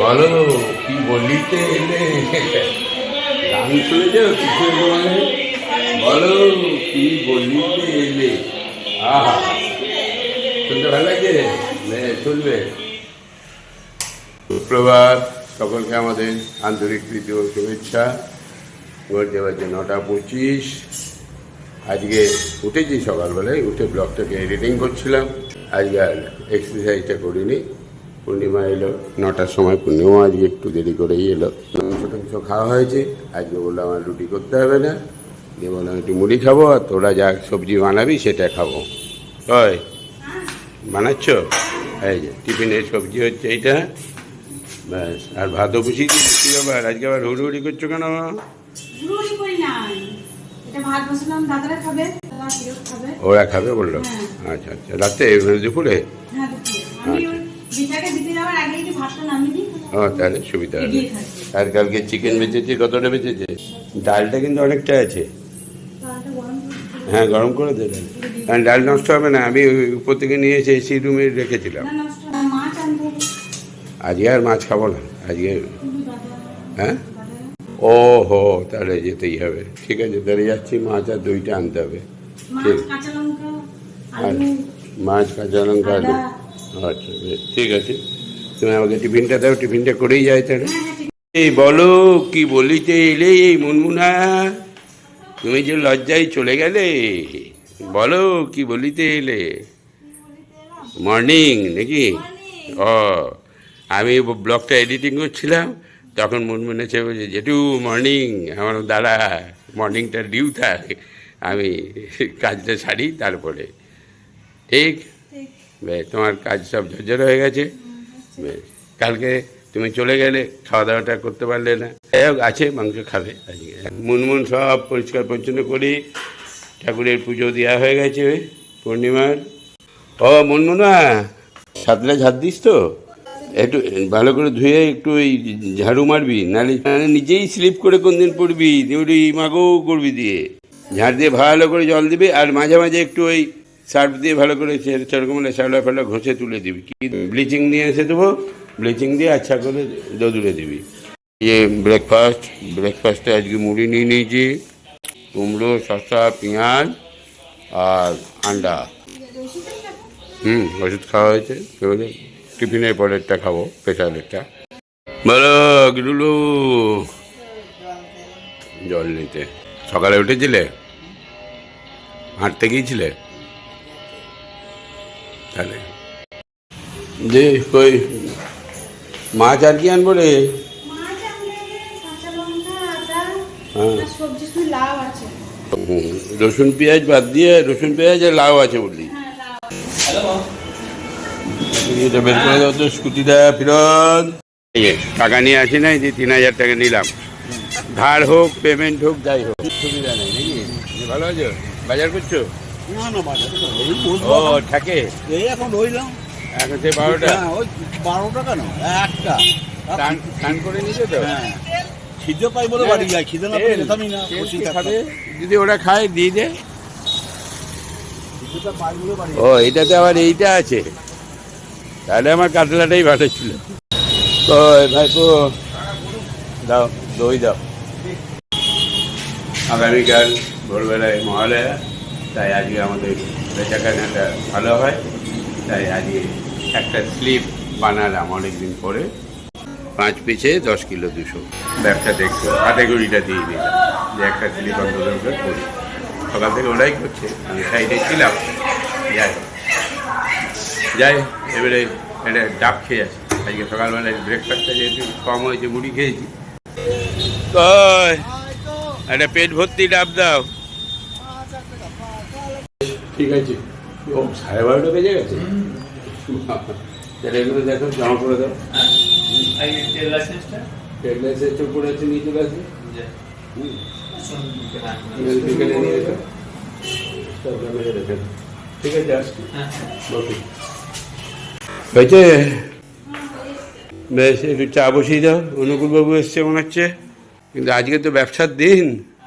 বলো কি বলিতে এলে? গান শুনেছ কিছু মানে বলো কি বলিতে এলে? আহা শুনতে ভালো লাগছে? নে, শুনবে। সুপ্রভাত সকলকে আমাদের আন্তরিক প্রীতি ও শুভেচ্ছা। ঘুরতে বাজে নটা পঁচিশ। আজকে উঠেছি সকালবেলায় উঠে ব্লগটাকে এডিটিং করছিলাম। আজকে আর এক্সারসাইজটা করিনি। পূর্ণিমা এলো নটার সময় পূর্ণিমা আজকে একটু দেরি করেই এলো। মাংস টাংস খাওয়া হয়েছে আজকে বলল আমার রুটি করতে হবে না। দিয়ে বললাম একটু মুড়ি খাব আর তোরা যা সবজি বানাবি সেটা খাব। হয় বানাচ্ছ? এই যে টিফিনের সবজি হচ্ছে এইটা। ব্যাস আর ভাতও বসিয়ে দিচ্ছি ব্যাপার? আজকে আবার হুড়ুহুড়ি করছ কেন জরুরি করি নাই। এটা ভাত বসালাম দাদারা খাবে দাদা কেউ খাবে। ওরা খাবে বলল? হ্যাঁ। আচ্ছা আচ্ছা রাতে দুপুরে? হ্যাঁ তাহলে সুবিধা হবে। আর কালকে চিকেন বেঁচেছে কতটা বেঁচেছে? ডালটা কিন্তু অনেকটা আছে। হ্যাঁ গরম করে দেবেন কারণ ডাল নষ্ট হবে না আমি ওই উপর থেকে নিয়ে এসে এসি রুমে রেখেছিলাম। আজকে আর মাছ খাব না আজকে হ্যাঁ? ও হো তাহলে যেতেই হবে। ঠিক আছে তাহলে যাচ্ছি মাছ আর দইটা আনতে হবে। ঠিক। আর মাছ কাঁচা লঙ্কা আলু। আচ্ছা ঠিক আছে। তুমি আমাকে টিফিনটা দাও, টিফিনটা করেই যাই তাহলে। এই বলো, কি বলিতে এলে এই মুনমুনা? তুমি যে লজ্জায় চলে গেলে, বলো কি বলিতে এলে? মর্নিং নাকি? ও, আমি ব্লগটা এডিটিং করছিলাম, তখন মুনমুনে চেয়ে বলছে, জেঠু, মর্নিং, আমার দাদা, মর্নিংটা ডিউ থাক আমি কাজটা সারি তারপরে। ঠিক? বেশ, তোমার কাজ সব ঝরঝর হয়ে গেছে? বেশ, কালকে তুমি চলে গেলে খাওয়া দাওয়াটা করতে পারলে না। যাই হোক, আছে, মাংস খাবে। আজকে মুনমুন সব পরিষ্কার পরিচ্ছন্ন করি। ঠাকুরের পুজো দেওয়া হয়ে গেছে পূর্ণিমার। ও, মুনমুনা সাতটা ঝাড় দিস তো? একটু ভালো করে ধুয়ে একটু ওই ঝাড়ু মারবি নাহলে নিজেই স্লিপ করে কোন দিন পড়বি ওই মাগো করবি দিয়ে। ঝাড় দিয়ে ভালো করে জল দিবি, আর মাঝে মাঝে একটু ওই সার্ফ দিয়ে ভালো করে সেরকম শ্যাওলা ফেলা ঘষে তুলে দিবি। কি ব্লিচিং নিয়ে এসে দেবো? ব্লিচিং দিয়ে আচ্ছা করে দোদুলে দিবি। ইয়ে ব্রেকফাস্ট ব্রেকফাস্টে আজকে মুড়ি নিয়ে নিয়েছি। কুমড়ো, শসা, পেঁয়াজ আর আন্ডা। হুম, ওষুধ খাওয়া হয়েছে। এবারে টিফিনের পরেরটা খাব স্পেশালেরটা বলো, গিরুলু। জল নিতে। সকালে উঠেছিলে? হাঁটতে গিয়েছিলে? তাহলে। যে কই? মাছ আর কি আনব রে? হ্যাঁ। রসুন পেঁয়াজ বাদ দিয়ে, রসুন পেঁয়াজ আর লাউ আছে বললি। এটা বের করে দাও তো স্কুটিটা ফিরত টাকা নিয়ে আসি নাই, যে তিন হাজার টাকা নিলাম। ধার হোক পেমেন্ট হোক, যাই হোক। সুবিধা নেই নাকি? ভালো আছো? বাজার করছ? না না বাজারে তো এই ও এখন। থাকে। এই এখন রইলাম এখন সে বারোটা? হ্যাঁ, ওই বারো টাকা না একটা করে নিছো তো? হ্যাঁ। খিদে পাই বলে বাড়ি যাই খিদে না পেলে যেতামই না তেল বসেই কি থাকতাম। খাবে? যদি ওরা খায় দিয়ে দে। খিদেটা পাই বলে বাড়ি ও এটাতে আবার এইটা আছে। তাহলে আমার কাতলাটাই ভালো ছিল। তো ভাইপো দাও দই দাও। আগামীকাল ভোরবেলায় মহালয়া। তাই আজকে আমাদের বেচাকেনাটা ভালো হয়। তাই আজকে একটা স্লিপ বানালাম অনেকদিন পরে। পাঁচ পিছে দশ কিলো দুশো। ব্যবসা দেখছ গুড়িটা দিয়ে দিলাম যে একটা স্লিপ অন্তত করি সকাল থেকে ওরাই করছে আমি সাইডে ছিলাম। যাই হোক। যাই এবারে একটা ডাব খেয়ে আসি। আজকে সকালবেলায় ব্রেকফাস্টটা যেহেতু কম হয়েছে মুড়ি খেয়েছি। একটা পেট ভর্তি ডাব দাও। ঠিক আছে। ও সাড়ে বারোটা বেজে গেছে? তাহলে এগুলো দেখো জমা করে দাও। ট্রেড লাইসেন্সটা? উপরে আছে নিয়ে চলে আসবে। বিকেলে নিয়ে এসো। ঠিক আছে আসছি। ওকে। হয়েছে বেশ একটু চা বসিয়ে দাও। অনুকূলবাবু এসছে মনে হচ্ছে। কিন্তু আজকে তো ব্যবসার দিন।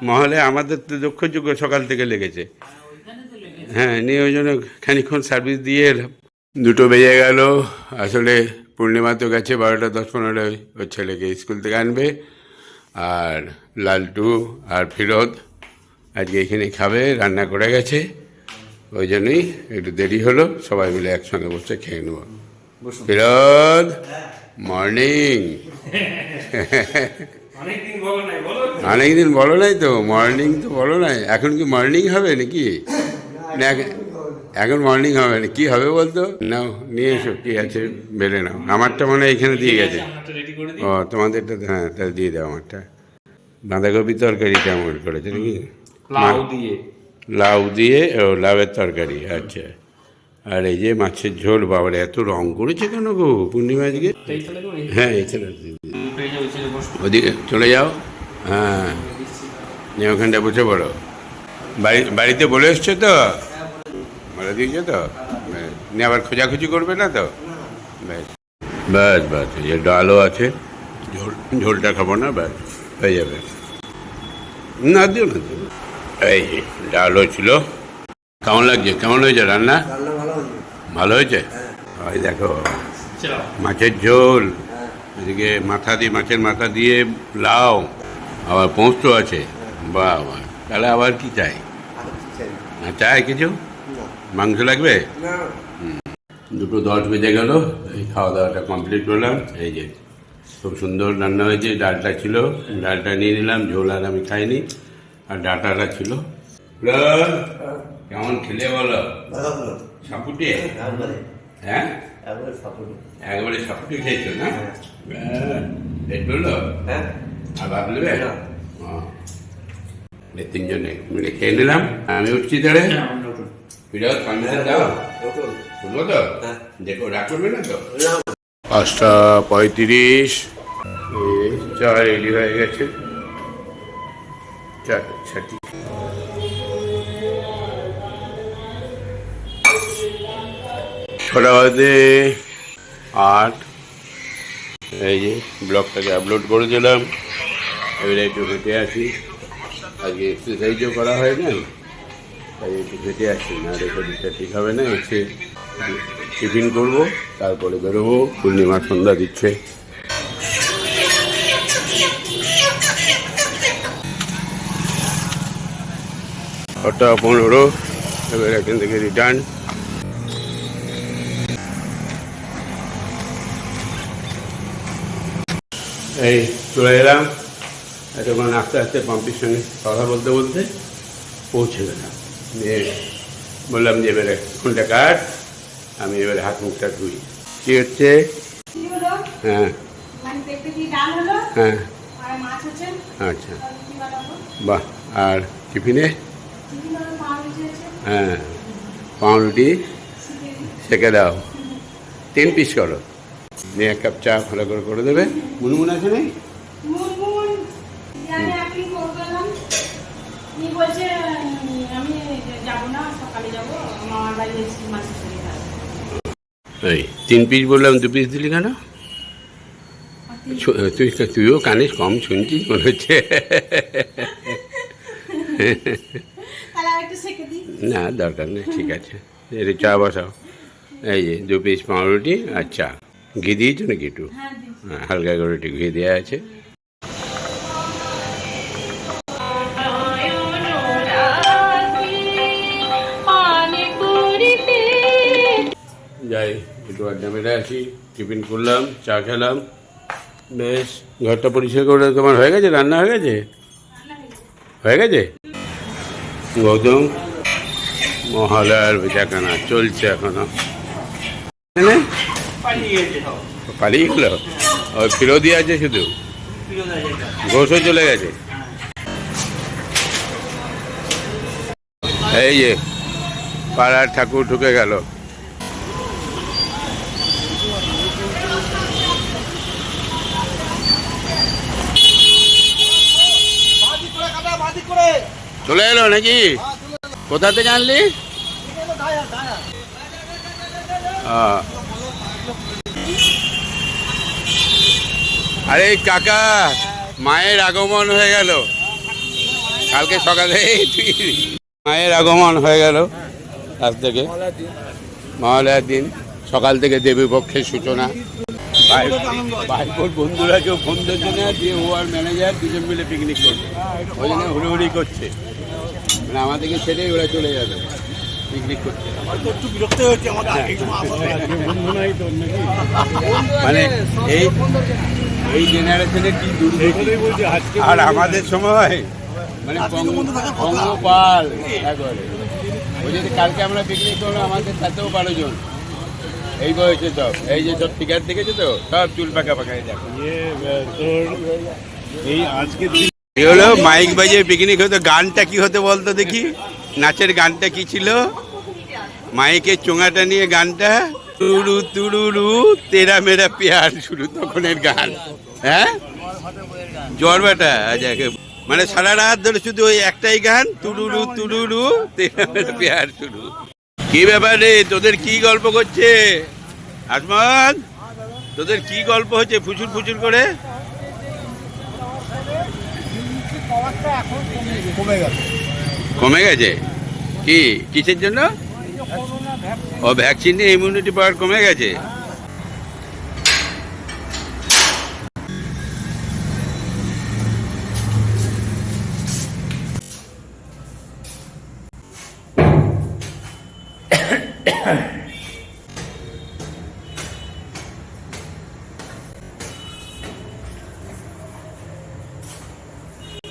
মহলে আমাদের তো দক্ষযোগ্য সকাল থেকে লেগেছে। হ্যাঁ নিয়ে ওই জন্য খানিক্ষণ সার্ভিস দিয়ে এলাম। দুটো বেজে গেল। আসলে পূর্ণিমা তো গেছে বারোটা দশ পনেরোয় ওর ছেলেকে স্কুল থেকে আনবে। আর লালটু আর ফিরোদ আজকে এখানে খাবে রান্না করে গেছে। ওই জন্যই একটু দেরি হলো সবাই মিলে একসঙ্গে বসে খেয়ে নেব। ফিরোদ মর্নিং অনেকদিন বলো নাই বলো নাই তো মর্নিং তো বলো নাই। এখন কি মর্নিং হবে নাকি? এখন- এখন মর্নিং হবে না। কি হবে বলতো? নাও নিয়ে এসো কি আছে বেলে নাও। আমারটা মনে হয় এখানে দিয়ে গেছে। ও তোমাদেরটা হ্যাঁ তাহলে দিয়ে দাও আমারটা। বাঁধাকপি তরকারি কেমন করেছে নাকি? লাউ দিয়ে। লাউ দিয়ে ও লাউয়ের তরকারি আচ্ছা। আর এই যে মাছের ঝোল বাবার এত রং করেছে কেন গো পূর্ণিমা আজকে? হ্যাঁ এখানে ওদিকে চলে যাও। হ্যাঁ। ওখানটা বসে পড়ো। বাড়ি বাড়িতে বলে এসছো তো? বলে দিয়েছ তো। নিয়ে আবার খোঁজাখুঁজি করবে না তো? ব্যাস ব্যাস এই যে ডালও আছে। ঝোল ঝোলটা খাব না ব্যাস হয়ে যাবে। না, দিও না, দিও এই ডালও ছিল। কেমন লাগছে? কেমন হয়েছে রান্না? ভালো হয়েছে? ওই দেখো, মাছের ঝোল। এদিকে মাথা দিয়ে মাছের মাথা দিয়ে লাউ। আবার পোস্ত আছে। বাহ বাহ। তাহলে আবার কি চাই? না চাই কিছু? মাংস লাগবে? দুটো দশ বেজে গেল এই খাওয়া দাওয়াটা কমপ্লিট করলাম। এই যে খুব সুন্দর রান্না হয়েছে ডালটা ছিল ডালটা নিয়ে নিলাম ঝোল আর আমি খাইনি আর ডাটাটা ছিল। কেমন খেলে বলো? সাপুটে? হ্যাঁ? একবারে সাপুটে খেয়েছো না? হ্যাঁ। পেট বলল? আর ভাত নেবে? ও। এই তিনজনে মিলে খেয়ে নিলাম আমি উঠছি তাহলে ফিরাও পারমিশন দাও বুঝব তো দেখো রাগ করবে না তো পাঁচটা পঁয়ত্রিশ। এই চা রেডি হয়ে গেছে। চা ছাটি। ছটা বাজে আট। এই যে ব্লগটাকে আপলোড করে দিলাম। এবারে একটু হেঁটে আসি। আজকে এক্সারসাইজও করা হয় না তাই একটু হেঁটে আসছি, না দিতে ঠিক হবে না, এসে টিফিন করব, তারপরে বেরোবো পূর্ণিমার সন্ধ্যা দিচ্ছে। ছটা পনেরো, এবার এখান থেকে রিটার্ন এই, চলে এলাম। এতক্ষণ আস্তে আস্তে পাম্পির সঙ্গে কথা বলতে বলতে পৌঁছে গেলাম। দিয়ে বললাম যে এবারে ফোনটা কাট আমি এবারে হাত মুখটা ধুই। কী হচ্ছে? হ্যাঁ। হ্যাঁ। আচ্ছা। আর বাহ আর টিফিনে? হ্যাঁ। পাউরুটি? সেকে দাও। তিন পিস করো। নিয়ে এক কাপ চা ভালো করে করে দেবে। মুনমুন আছে নেই মুনমুন জানে আপনি ফোন করলাম কি বলছে উম, আমি যাব না সকালে যাব মামার বাড়ি এসেছি মাছের সঙ্গে এই তিন পিস বললাম দু পিস দিলি কেন? তুই তুইও কানে কম শুনছিস মনে হচ্ছে। না দরকার নেই ঠিক আছে। একটু চা বসাও। এই যে দু পিস পাউরুটি আর চা। ঘি দিয়েছ নাকি একটু? হ্যাঁ হ্যাঁ, হালকা করে একটু ঘি দেওয়া আছে। যাই একটু আড্ডা আসি, টিফিন করলাম, চা খেলাম। বেশ, ঘরটা পরিষ্কার করে তোমার হয়ে গেছে? রান্না হয়ে গেছে? হয়ে গেছে? গৌতম, মহালয়ার বেচাকানা চলছে এখনও। পালিয়ে গেল। ওই ফিরোদি আছে শুধু? ঘোষও চলে গেছে? এই যে, পাড়ার ঠাকুর ঢুকে গেল। চলে এলো নাকি? কোথা থেকে আনলি। আরে কাকা, মায়ের আগমন হয়ে গেল। কালকে সকালে মায়ের আগমন হয়ে গেল আজ থেকে। মহালয়ার দিন। সকাল থেকে দেবী পক্ষের সূচনা। ভাইপোর বন্ধুরা কেউ ফোন দিচ্ছে না দিয়ে ও আর ম্যানেজার দুজন মিলে পিকনিক করছে। ওই জন্য হুড়োহুড়ি করছে। মানে আমাদেরকে ছেড়ে ওরা চলে যাবে পিকনিক করতে। আসতে মানে এই এই জেনারেশনে কি দুর্নীতি আর আমাদের সময় মানে। পঙ্গপাল ওই যদি কালকে আমরা পিকনিক করলাম আমাদের সাথেও বারো জন। এই বয়সে সব এই যে সব ফিগার দেখেছ তো? সব চুল পাকা পাকা দেখো এই আজকে এই হলো মাইক বাজিয়ে পিকনিক হতো। গানটা কি হতো বলতো দেখি? নাচের গানটা কি ছিল? মাইকের চোঙাটা নিয়ে গানটা। তুড়ু তুড়ুরু তেরা মেরা পেয়ার শুরু তখনের গান। হ্যাঁ? জ্বর বেটা আচ্ছা মানে সারা রাত ধরে শুধু ওই একটাই গান তুড়ুরু তুড়ুরু তেরা মেরা পেয়ার শুরু। কি ব্যাপারে তোদের কি গল্প করছে? আসমান, তোদের কি গল্প হচ্ছে ফুচুর ফুচুর করে? কমে গেছে? কি, কিসের জন্য? ও ভ্যাকসিন ইমিউনিটি পাওয়ার কমে গেছে?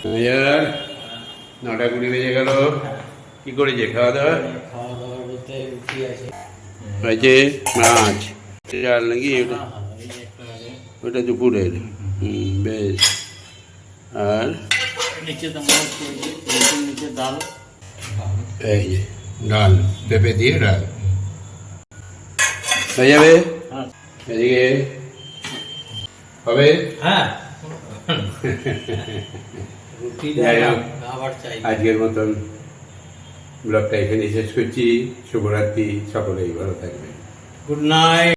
হাজার নটা কুড়ি বেজে গেল। কি করেছে? খাওয়া দাওয়া? খাওয়া দাওয়ার বলতে আছে হয়েছে মাছ। চাল নাকি? ওটা ওটা দুপুরের। হুম, বেশ। আর? নিচে নিচে ডাল এই যে ডাল। পেঁপে দিয়ে ডাল। হয়ে যাবে? এদিকে। হবে? হ্যাঁ। যাই হোক। চাই। আজকের মতন ব্লগটা এখানে শেষ করছি। শুভরাত্রি সকলেই ভালো থাকবে গুড নাইট